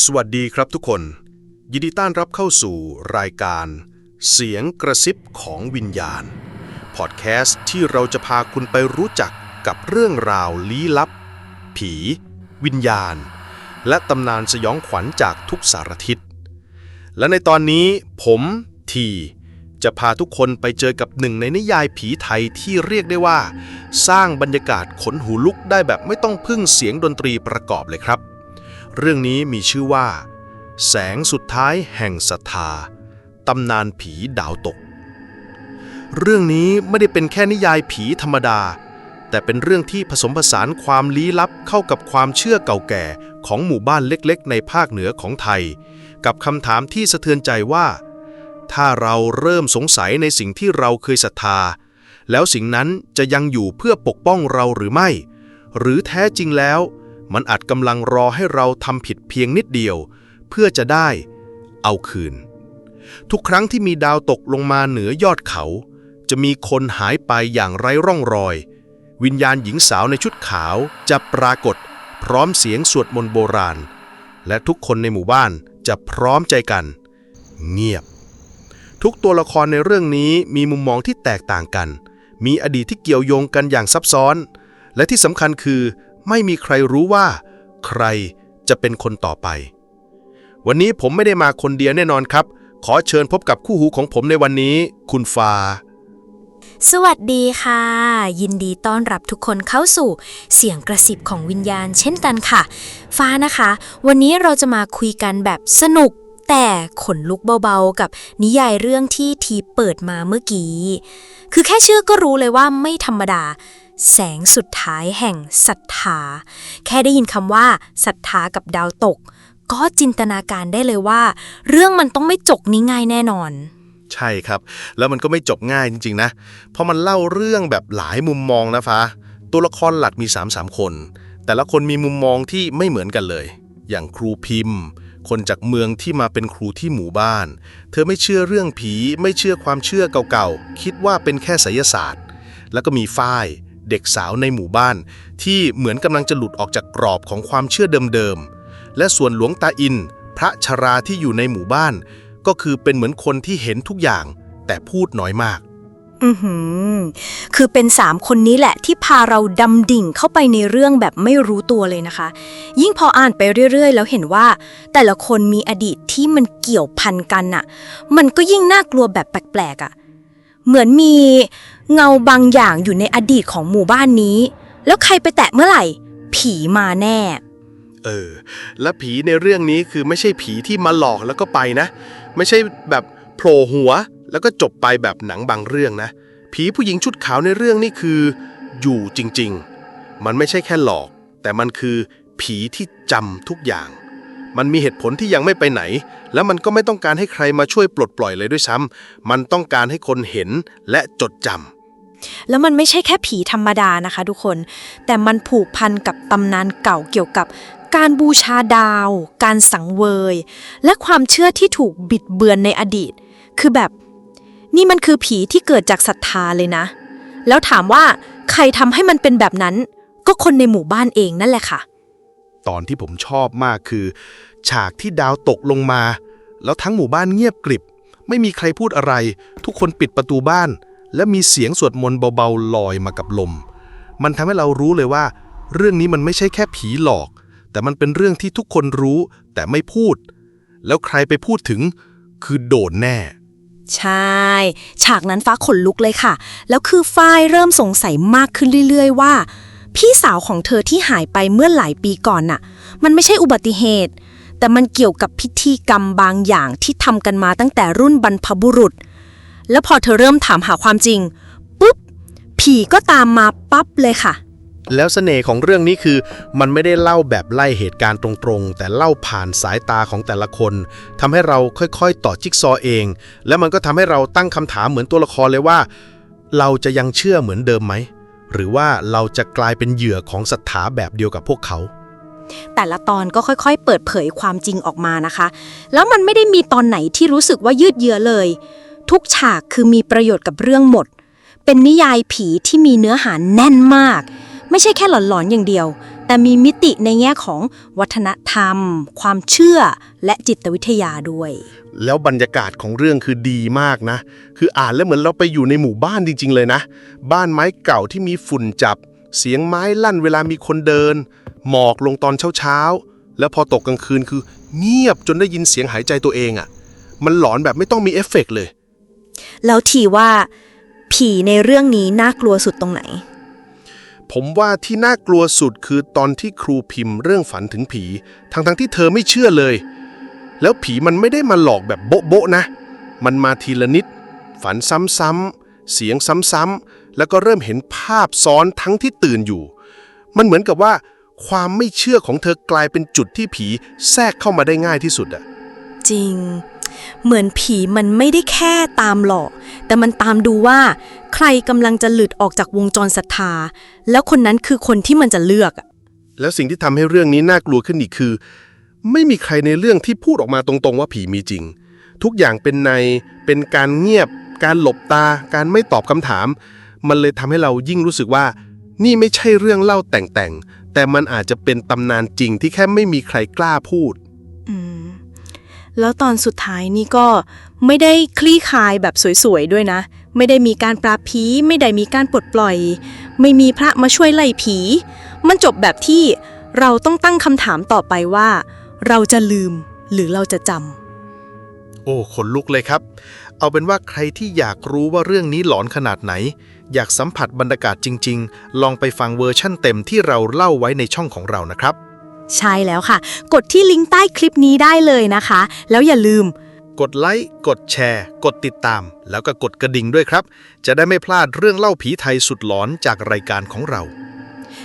สวัสดีครับทุกคน ยินดีต้อนรับเข้าสู่รายการ เสียงกระซิบของวิญญาณ พอดแคสต์ที่เราจะพาคุณไปรู้จักกับเรื่องราวลี้ลับ ผี วิญญาณ และตำนานสยองขวัญจากทุกสารทิศ และในตอนนี้ผมทีจะพาทุกคนไปเจอกับหนึ่งในนิยายผีไทยที่เรียกได้ว่า สร้างบรรยากาศขนหูลุกได้แบบไม่ต้องพึ่งเสียงดนตรีประกอบเลยครับ เรื่องนี้มีชื่อว่า แสงสุดท้ายแห่งศรัทธาตำนานผีดาวตก เรื่องนี้ไม่ได้เป็นแค่นิยายผีธรรมดา แต่เป็นเรื่องที่ผสมผสานความลี้ลับเข้ากับความเชื่อเก่าแก่ของหมู่บ้านเล็กๆ ในภาคเหนือของไทย กับคำถามที่สะเทือนใจว่า ถ้าเราเริ่มสงสัยในสิ่งที่เราเคยศรัทธา แล้วสิ่งนั้นจะยังอยู่เพื่อปกป้องเราหรือไม่ หรือแท้จริงแล้ว มันอาจกำลังรอให้เราทำผิดเพียงนิดเดียว เพื่อจะได้เอาคืน ทุกครั้งที่มีดาวตกลงมาเหนือยอดเขา จะมีคนหายไปอย่างไร้ร่องรอย วิญญาณหญิงสาวในชุดขาวจะปรากฏ พร้อมเสียงสวดมนต์โบราณ และทุกคนในหมู่บ้านจะพร้อมใจกัน เงียบ ทุกตัวละครในเรื่องนี้มีมุมมองที่แตกต่างกัน มีอดีตที่เกี่ยวโยงกันอย่างซับซ้อน และที่สำคัญคือ ไม่มีใครรู้ว่า ใครจะเป็นคนต่อไป วันนี้ผมไม่ได้มาคนเดียวแน่นอนครับ ขอเชิญพบกับคู่หูของผมในวันนี้ คุณฟ้า สวัสดีค่ะ ยินดีต้อนรับทุกคนเข้าสู่เสียงกระซิบของวิญญาณเช่นกันค่ะ ฟ้านะคะ วันนี้เราจะมาคุยกันแบบสนุก แต่ขนลุกเบาๆ กับนิยายเรื่องที่ทีเปิดมาเมื่อกี้ คือแค่ชื่อก็รู้เลยว่าไม่ธรรมดา แสงสุดท้ายแห่งศรัทธา แค่ได้ยินคำว่าศรัทธากับดาวตก ก็จินตนาการได้เลยว่า เรื่องมันต้องไม่จกนี้ง่ายแน่นอน ใช่ครับ แล้วมันก็ไม่จบง่ายจริง ๆ นะ เพราะมันเล่าเรื่องแบบหลายมุมมองนะฟ้า ตัวละครหลักมี 3 3 คน แต่ละคนมีมุมมองที่ไม่เหมือนกันเลย อย่างครูพิมพ์คนจากเมืองที่มาเป็นครูที่หมู่บ้าน เธอไม่เชื่อเรื่องผี ไม่เชื่อความเชื่อเก่าๆ คิดว่าเป็นแค่ไสยศาสตร์ แล้วก็มีฝ้าย เด็กสาวในหมู่บ้าน ที่เหมือนกำลังจะหลุดออกจากกรอบของความเชื่อเดิมๆ และส่วนหลวงตาอิน พระชราที่อยู่ในหมู่บ้าน ก็คือเป็นเหมือนคนที่เห็นทุกอย่าง แต่พูดน้อยมาก อือหือ คือเป็นสามคนนี้แหละที่พาเราดำดิ่งเข้าไปในเรื่องแบบไม่รู้ตัวเลยนะคะ ยิ่งพออ่านไปเรื่อย ๆ แล้วเห็นว่า แต่ละคนมีอดีตที่มันเกี่ยวพันกันน่ะมันก็ยิ่งน่ากลัวแบบแปลกๆอะ่ะ เหมือนมีเงาบางอย่างอยู่ในอดีตของหมู่บ้านนี้ แล้วใครไปแตะเมื่อไหร่ ผีมาแน่ เออ และผีในเรื่องนี้คือไม่ใช่ผีที่มาหลอกแล้วก็ไปนะ ไม่ใช่แบบโผล่หัวแล้วก็จบไปแบบหนังบางเรื่องนะ ผีผู้หญิงชุดขาวในเรื่องนี้คือ อยู่จริง ๆ มันไม่ใช่แค่หลอก แต่มันคือผีที่จำทุกอย่าง มันมีเหตุผลที่ยังไม่ไปไหน แล้วมันก็ไม่ต้องการให้ใครมาช่วยปลดปล่อยเลยด้วยซ้ำมันต้องการให้คนเห็นและจดจำแล้วมันไม่ใช่แค่ผีธรรมดานะคะทุกคน แต่มันผูกพันกับตำนานเก่าเกี่ยวกับ การบูชาดาว การสังเวย และความเชื่อที่ถูกบิดเบือนในอดีต คือแบบ นี่มันคือผีที่เกิดจากศรัทธาเลยนะ แล้วถามว่าใครทำให้มันเป็นแบบนั้น ก็คนในหมู่บ้านเองนั่นแหละค่ะ ตอนที่ผมชอบมากคือ ฉากที่ดาวตกลงมา แล้วทั้งหมู่บ้านเงียบกริบ ไม่มีใครพูดอะไร ทุกคนปิดประตูบ้าน และมีเสียงสวดมนต์เบาๆลอยมากับลม มันทำให้เรารู้เลยว่า เรื่องนี้มันไม่ใช่แค่ผีหลอก แต่มันเป็นเรื่องที่ทุกคนรู้แต่ไม่พูด แล้วใครไปพูดถึง คือโดนแน่ใช่ ฉากนั้นฟ้าขนลุกเลยค่ะ แล้วคือฝ้ายเริ่มสงสัยมากขึ้นเรื่อย ๆ ว่า พี่สาวของเธอที่หายไปเมื่อหลายปีก่อนน่ะ มันไม่ใช่อุบัติเหตุ แต่มันเกี่ยวกับพิธีกรรมบางอย่างที่ทำกันมาตั้งแต่รุ่นบรรพบุรุษ แล้วพอเธอเริ่มถามหาความจริง ปุ๊บ ผีก็ตามมาปั๊บเลยค่ะ แล้วเสน่ห์ของเรื่องนี้คือ มันไม่ได้เล่าแบบไล่เหตุการณ์ตรงๆ แต่เล่าผ่านสายตาของแต่ละคนทำให้เราค่อยๆ ต่อจิ๊กซอเอง และมันก็ทำให้เราตั้งคำถามเหมือนตัวละครเลยว่า เราจะยังเชื่อเหมือนเดิมไหม หรือว่าเราจะกลายเป็นเหยื่อของศรัทธาแบบเดียวกับพวกเขา แต่ละตอนก็ค่อยๆ เปิดเผยความจริงออกมานะคะ แล้วมันไม่ได้มีตอนไหนที่รู้สึกว่ายืดเยื้อเลย ทุกฉากคือมีประโยชน์กับเรื่องหมด เป็นนิยายผีที่มีเนื้อหาแน่นมาก ไม่ใช่แค่หลอนๆอย่างเดียว แต่มีมิติในแง่ของวัฒนธรรม ความเชื่อและจิตวิทยาด้วย แล้วบรรยากาศของเรื่องคือดีมากนะ คืออ่านแล้วเหมือนเราไปอยู่ในหมู่บ้านจริง ๆ เลยนะ บ้านไม้เก่าที่มีฝุ่นจับ เสียงไม้ลั่นเวลามีคนเดิน หมอกลงตอนเช้าๆ แล้วพอตกกลางคืนคือ เงียบจนได้ยินเสียงหายใจตัวเองอะ่ะ มันหลอนแบบไม่ต้องมีเอฟเฟกต์เลย แล้วทีว่า ผีในเรื่องนี้น่ากลัวสุดตรงไหน ผมว่าที่น่ากลัวสุดคือตอนที่ครูพิมพ์เรื่องฝันถึงผี ทั้งๆที่เธอไม่เชื่อเลย แล้วผีมันไม่ได้มาหลอกแบบโบ๊ะๆนะ มันมาทีละนิด ฝันซ้ำๆ เสียงซ้ำๆ แล้วก็เริ่มเห็นภาพซ้อนทั้งที่ตื่นอยู่ มันเหมือนกับว่าความไม่เชื่อของเธอกลายเป็นจุดที่ผีแทรกเข้ามาได้ง่ายที่สุดอะจริง เหมือนผีมันไม่ได้แค่ตามหลอก แต่มันตามดูว่า ใครกำลังจะหลุดออกจากวงจรศรัทธา แล้วคนนั้นคือคนที่มันจะเลือกอะแล้วสิ่งที่ทำให้เรื่องนี้น่ากลัวขึ้นอีกคือ ไม่มีใครในเรื่องที่พูดออกมาตรงๆว่าผีมีจริง ทุกอย่างเป็นในเป็นการเงียบ การหลบตา การไม่ตอบคำถาม มันเลยทำให้เรายิ่งรู้สึกว่า นี่ไม่ใช่เรื่องเล่าแต่งๆ แต่มันอาจจะเป็นตำนานจริงที่แค่ไม่มีใครกล้าพูด แล้วตอนสุดท้ายนี่ก็ไม่ได้คลี่คลายแบบสวยๆด้วยนะ ไม่ได้มีการปราบผีไม่ได้มีการปลดปล่อย ไม่มีพระมาช่วยไล่ผี มันจบแบบที่เราต้องตั้งคำถามต่อไปว่า เราจะลืมหรือเราจะจำโอ้ขนลุกเลยครับ เอาเป็นว่าใครที่อยากรู้ว่าเรื่องนี้หลอนขนาดไหน อยากสัมผัสบรรยากาศจริง ๆ ลองไปฟังเวอร์ชั่นเต็มที่เราเล่าไว้ในช่องของเรานะครับ ใช่แล้วค่ะ กดที่ลิงก์ใต้คลิปนี้ได้เลยนะคะ แล้วอย่าลืม กดไลค์ กดแชร์ กดติดตาม แล้วก็กดกระดิ่งด้วยครับ จะได้ไม่พลาดเรื่องเล่าผีไทยสุดหลอนจากรายการของเรา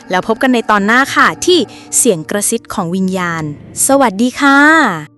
แล้วพบกันในตอนหน้าค่ะที่เสียงกระซิบของวิญญาณ สวัสดีค่ะ